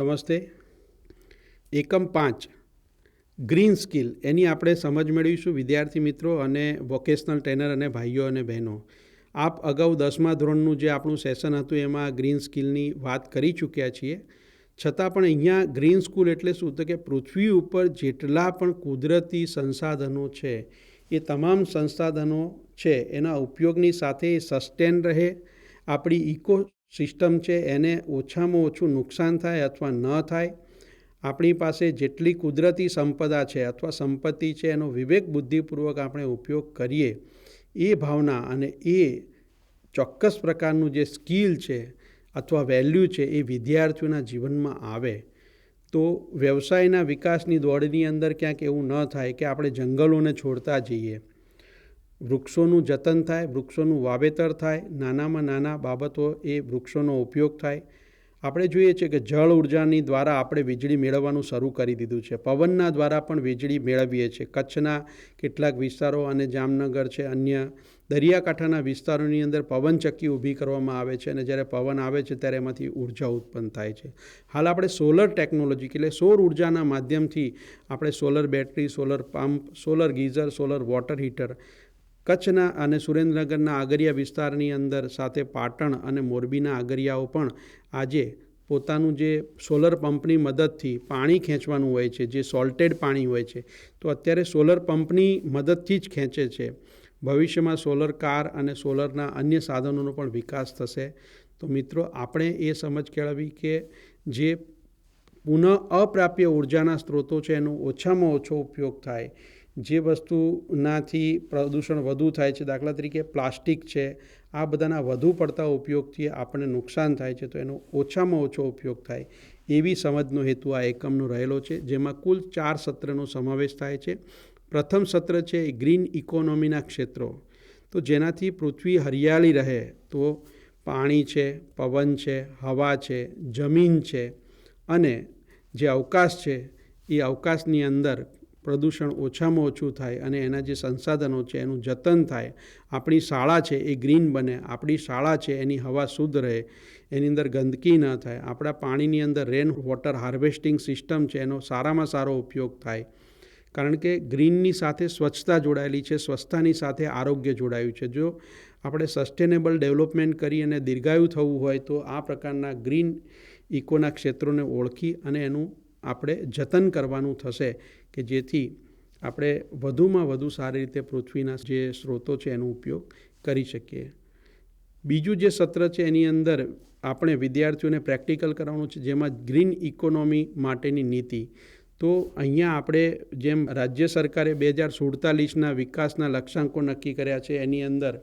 નમસ્તે. એકમ પાંચ. ગ્રીન સ્કિલ, એની આપણે સમજ મેળવીશું વિદ્યાર્થી મિત્રો અને વોકેશનલ ટ્રેનર અને ભાઈઓ અને બહેનો. આપ અગાઉ દસમા ધોરણનું જે આપણું સેશન હતું, એમાં ગ્રીન સ્કિલની વાત કરી ચૂક્યા છીએ. છતાં પણ અહીંયા ગ્રીન સ્કૂલ એટલે શું? તો કે પૃથ્વી ઉપર જેટલા પણ કુદરતી સંસાધનો છે, એ તમામ સંસાધનો છે, એના ઉપયોગની સાથે સસ્ટેન રહે, આપણી ઇકો સિસ્ટમ છે, એને ઓછામાં ઓછું નુકસાન થાય અથવા ન થાય, આપણી પાસે જેટલી કુદરતી સંપદા છે અથવા સંપત્તિ છે, એનો વિવેક બુદ્ધિપૂર્વક આપણે ઉપયોગ કરીએ, એ ભાવના અને એ ચોક્કસ પ્રકારનું જે સ્કિલ છે અથવા વેલ્યુ છે, એ વિદ્યાર્થીઓના જીવનમાં આવે. તો વ્યવસાયના વિકાસની દોડની અંદર ક્યાંક એવું ન થાય કે આપણે જંગલોને છોડતા જઈએ. વૃક્ષોનું જતન થાય, વૃક્ષોનું વાવેતર થાય, નાનામાં નાના બાબતો એ વૃક્ષોનો ઉપયોગ થાય. આપણે જોઈએ છીએ કે જળ ઉર્જાની દ્વારા આપણે વીજળી મેળવવાનું શરૂ કરી દીધું છે. પવનના દ્વારા પણ વીજળી મેળવીએ છીએ. કચ્છના કેટલાક વિસ્તારો અને જામનગર છે, અન્ય દરિયાકાંઠાના વિસ્તારોની અંદર પવનચક્કી ઊભી કરવામાં આવે છે અને જ્યારે પવન આવે છે ત્યારે એમાંથી ઊર્જા ઉત્પન્ન થાય છે. હાલ આપણે સોલર ટેકનોલોજી એટલે સૌર ઉર્જાના માધ્યમથી આપણે solar battery, solar pump, solar geyser, solar water heater કચ્છના અને સુરેન્દ્રનગરના આગરિયા વિસ્તારની અંદર સાથે પાટણ અને મોરબીના આગરિયાઓ પણ આજે પોતાનું જે સોલર પંપની મદદથી પાણી ખેંચવાનું હોય છે, જે સોલ્ટેડ પાણી હોય છે, તો અત્યારે સોલર પંપની મદદથી જ ખેંચે છે. ભવિષ્યમાં સોલર કાર અને સોલરના અન્ય સાધનોનો પણ વિકાસ થશે. તો મિત્રો, આપણે એ સમજ કેળવી કે જે પુનઃ અપ્રાપ્ય ઉર્જાના સ્ત્રોતો છે, એનો ઓછામાં ઓછો ઉપયોગ થાય. જે વસ્તુનાથી પ્રદૂષણ વધુ થાય છે, દાખલા તરીકે પ્લાસ્ટિક છે, આ બધાના વધુ પડતા ઉપયોગથી આપણને નુકસાન થાય છે, તો એનો ઓછામાં ઓછો ઉપયોગ થાય એવી સમજનો હેતુ આ એકમનો રહેલો છે, જેમાં કુલ ચાર સત્રનો સમાવેશ થાય છે. પ્રથમ સત્ર છે ગ્રીન ઇકોનોમીના ક્ષેત્રો. તો જેનાથી પૃથ્વી હરિયાળી રહે તો પાણી છે, પવન છે, હવા છે, જમીન છે અને જે અવકાશ છે એ અવકાશની અંદર પ્રદૂષણ ઓછામાં ઓછું થાય અને એના જે સંસાધનો છે, એનું જતન થાય. આપણી શાળા છે એ ગ્રીન બને. આપણી શાળા છે એની હવા શુદ્ધ રહે. એની અંદર ગંદકી ન થાય. આપણા પાણીની અંદર રેન વોટર હાર્વેસ્ટિંગ સિસ્ટમ છે એનો સારામાં સારો ઉપયોગ થાય. કારણ કે ગ્રીનની સાથે સ્વચ્છતા જોડાયેલી છે સ્વચ્છતાની સાથે આરોગ્ય જોડાયું છે. જો આપણે સસ્ટેનેબલ ડેવલપમેન્ટ કરી અને દીર્ઘાયુ થવું હોય તો આ પ્રકારના ગ્રીન ઇકોના ક્ષેત્રોને ઓળખી અને એનું આપણે જતન કરવાનું થશે કે જેથી આપણે વધુમાં વધુ સારી રીતે પૃથ્વીના જે સ્ત્રોતો છે એનો ઉપયોગ કરી શકીએ. બીજું જે સત્ર છે એની અંદર આપણે વિદ્યાર્થીઓને પ્રેક્ટિકલ કરવાનું છે, જેમાં ગ્રીન ઇકોનોમી માટેની નીતિ. તો અહીંયા આપણે જેમ રાજ્ય સરકારે બે હજાર સુડતાલીસના વિકાસના લક્ષ્યાંકો નક્કી કર્યા છે એની અંદર,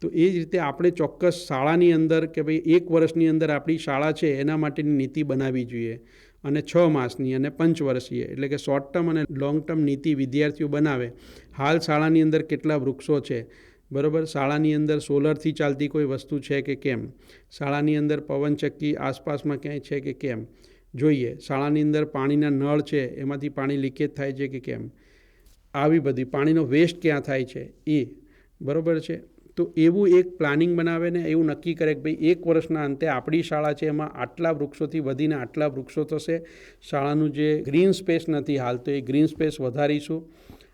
તો એ જ રીતે આપણે ચોક્કસ શાળાની અંદર કે ભાઈ એક વર્ષની અંદર આપણી શાળા છે એના માટેની નીતિ બનાવવી જોઈએ. અને છ માસની અને પંચવર્ષીય, એટલે કે શોર્ટ ટર્મ અને લોંગ ટર્મ નીતિ વિદ્યાર્થીઓ બનાવે. હાલ શાળાની અંદર કેટલા વૃક્ષો છે? બરાબર? શાળાની અંદર સોલરથી ચાલતી કોઈ વસ્તુ છે કે કેમ? શાળાની અંદર પવનચક્કી આસપાસમાં ક્યાંય છે કે કેમ? જોઈએ. શાળાની અંદર પાણીના નળ છે, એમાંથી પાણી લીકેજ થાય છે કે કેમ? આવી બધી પાણીનો વેસ્ટ ક્યાં થાય છે? એ બરાબર છે? તો એવું એક પ્લાનિંગ બનાવે ને એવું નક્કી કરે કે ભાઈ એક વર્ષના અંતે આપણી શાળા છે એમાં આટલા વૃક્ષોથી વધીને આટલા વૃક્ષો થશે. શાળાનું જે ગ્રીન સ્પેસ નથી હાલ, તો એ ગ્રીન સ્પેસ વધારીશું.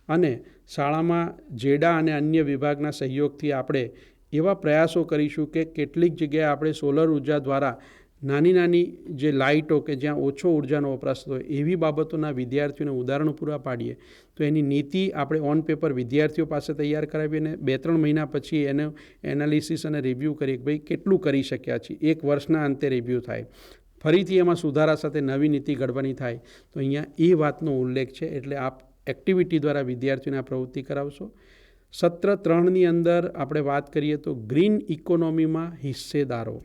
અને શાળામાં જેડા અને અન્ય વિભાગના સહયોગથી આપણે એવા પ્રયાસો કરીશું કે કેટલીક જગ્યાએ આપણે સોલર ઊર્જા દ્વારા નાની નાની જે લાઇટો કે જ્યાં ઓછો ઉર્જાનો વપરાશ થતો હોય, એવી બાબતોના વિદ્યાર્થીઓને ઉદાહરણો પૂરા પાડીએ, તો એની નીતિ આપણે ઓન પેપર વિદ્યાર્થીઓ પાસે તૈયાર કરાવી અને બે ત્રણ મહિના પછી એને એનાલિસિસ અને રિવ્યૂ કરી કે ભાઈ કેટલું કરી શક્યા છીએ. એક વર્ષના અંતે રિવ્યૂ થાય. ફરીથી એમાં સુધારા સાથે નવી નીતિ ઘડવાની થાય. તો અહીંયા એ વાતનો ઉલ્લેખ છે. એટલે આપ એક્ટિવિટી દ્વારા વિદ્યાર્થીઓને આ પ્રવૃત્તિ કરાવશો. સત્ર ત્રણની અંદર આપણે વાત કરીએ તો ગ્રીન ઇકોનોમીમાં હિસ્સેદારો.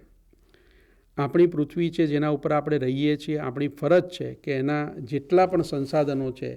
આપણી પૃથ્વી છે, જેના ઉપર આપણે રહીએ છીએ, આપણી ફરજ છે કે એના જેટલા પણ સંસાધનો છે,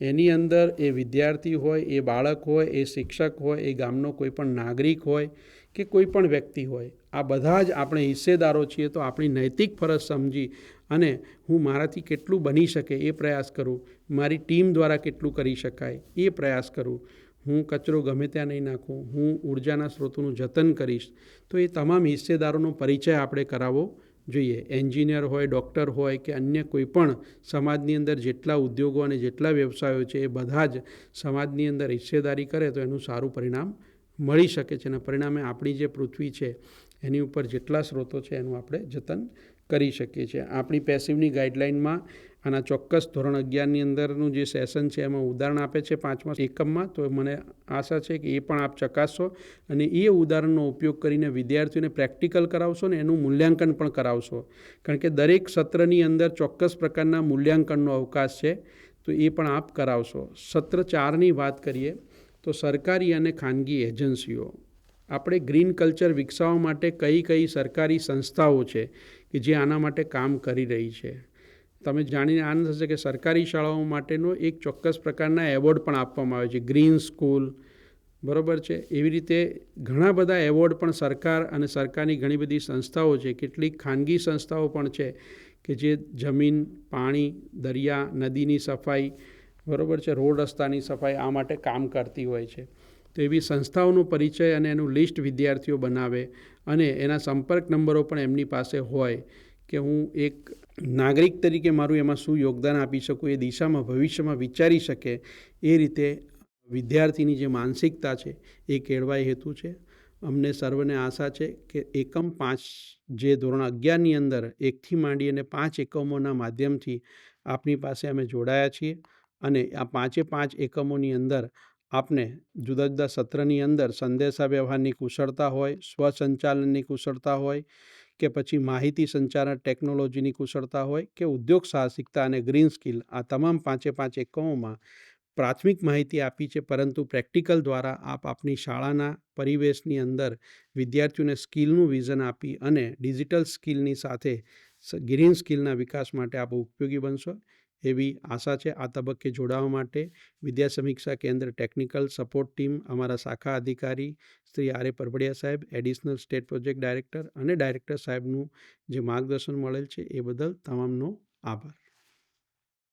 એની અંદર એ વિદ્યાર્થી હોય, એ બાળક હોય, એ શિક્ષક હોય, એ ગામનો કોઈ પણ નાગરિક હોય કે કોઈ પણ વ્યક્તિ હોય, આ બધા જ આપણે હિસ્સેદારો છીએ તો આપણી નૈતિક ફરજ સમજી અને હું મારાથી કેટલું બની શકે એ પ્રયાસ કરું, મારી ટીમ દ્વારા કેટલું કરી શકાય એ પ્રયાસ કરું, હું કચરો ગમે ત્યાં નહીં નાખું, હું ઉર્જાના સ્ત્રોતોનું જતન કરીશ, તો એ તમામ હિસ્સેદારોનો પરિચય આપણે કરાવવો જોઈએ, એન્જિનિયર હોય, ડૉક્ટર હોય કે અન્ય કોઈ પણ સમાજની અંદર જેટલા ઉદ્યોગો અને જેટલા વ્યવસાયો છે એ બધા જ સમાજની અંદર હિસ્સેદારી કરે તો એનું સારું પરિણામ મળી શકે છે. અને પરિણામે આપણી જે પૃથ્વી છે, એની ઉપર જેટલા સ્ત્રોતો છે એનું આપણે જતન કરી શકીએ છીએ. આપણી પેસિવની ગાઈડલાઇનમાં આના ચોક્કસ ધોરણ અગિયારની અંદરનું જે સેશન છે, એમાં ઉદાહરણ આપે છે પાંચમા એકમમાં. તો મને આશા છે કે એ પણ આપ ચકાસશો અને એ ઉદાહરણનો ઉપયોગ કરીને વિદ્યાર્થીઓને પ્રેક્ટિકલ કરાવશો ને એનું મૂલ્યાંકન પણ કરાવશો. કારણ કે દરેક સત્રની અંદર ચોક્કસ પ્રકારના મૂલ્યાંકનનો અવકાશ છે, તો એ પણ આપ કરાવશો. સત્ર ચારની વાત કરીએ, તો સરકારી અને ખાનગી એજન્સીઓ આપણે ગ્રીન કલ્ચર વિકસાવવા માટે કઈ કઈ સરકારી સંસ્થાઓ છે કે જે આના માટે કામ કરી રહી છે? તમે જાણીને આનંદ થશે કે સરકારી શાળાઓ માટેનો એક ચોક્કસ પ્રકારના એવોર્ડ પણ આપવામાં આવે છે. ગ્રીન સ્કૂલ, બરાબર છે? એવી રીતે ઘણા બધા એવોર્ડ પણ સરકાર અને સરકારની ઘણી બધી સંસ્થાઓ છે. કેટલીક ખાનગી સંસ્થાઓ પણ છે કે જે જમીન, પાણી, દરિયા, નદીની સફાઈ, બરાબર છે? રોડ રસ્તાની સફાઈ આ માટે કામ કરતી હોય છે. તો એવી સંસ્થાઓનો પરિચય અને એનું લિસ્ટ વિદ્યાર્થીઓ બનાવે અને એના સંપર્ક નંબરો પણ એમની પાસે હોય કે હું એક નાગરિક તરીકે મારું એમાં શું યોગદાન આપી શકું, એ દિશામાં, ભવિષ્યમાં વિચારી શકે, એ રીતે વિદ્યાર્થીની જે માનસિકતા છે એ કેળવાય હેતુ છે. અમને સર્વને આશા છે કે એકમ પાંચ જે ધોરણ અગિયારની અંદર એકથી માંડી અને પાંચ એકમોના માધ્યમથી આપની પાસે અમે જોડાયા છીએ અને આ પાંચે પાંચ એકમોની અંદર આપને જુદા જુદા સત્રની અંદર સંદેશા વ્યવહારની કુશળતા હોય, સ્વસંચાલનની કુશળતા હોય કે પછી માહિતી સંચારણ ટેકનોલોજીની કુશળતા હોય કે ઉદ્યોગ સાહસિકતા અને ગ્રીન સ્કિલ, આ તમામ પાંચે પાંચ એકમોમાં પ્રાથમિક માહિતી આપી છે, પરંતુ પ્રેક્ટિકલ દ્વારા આપ આપની શાળાના પરિવેશની અંદર વિદ્યાર્થીઓને સ્કિલનું વિઝન આપી અને ડિજિટલ સ્કિલની સાથે ગ્રીન સ્કિલના વિકાસ માટે આપ ઉપયોગી બનશો. એવી આશા છે આ તબક્કે જોડાવા માટે. વિદ્યા સમીક્ષા કેન્દ્ર ટેકનિકલ સપોર્ટ ટીમ અમારા શાખા અધિકારી શ્રી આર એ પરબડિયા સાહેબ, એડિશનલ સ્ટેટ પ્રોજેક્ટ ડાયરેક્ટર અને ડાયરેક્ટર સાહેબનું જે માર્ગદર્શન મળેલ છે એ બદલ તમામનો આભાર.